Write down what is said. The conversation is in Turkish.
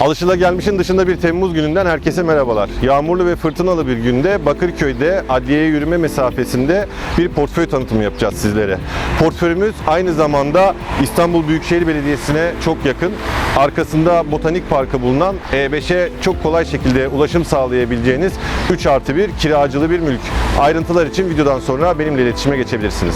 Alışılagelmişin dışında bir Temmuz gününden herkese merhabalar. Yağmurlu ve fırtınalı bir günde Bakırköy'de adliyeye yürüme mesafesinde bir portföy tanıtımı yapacağız sizlere. Portföyümüz aynı zamanda İstanbul Büyükşehir Belediyesi'ne çok yakın. Arkasında Botanik Parkı bulunan E5'e çok kolay şekilde ulaşım sağlayabileceğiniz 3 artı 1 kiracılı bir mülk. Ayrıntılar için videodan sonra benimle iletişime geçebilirsiniz.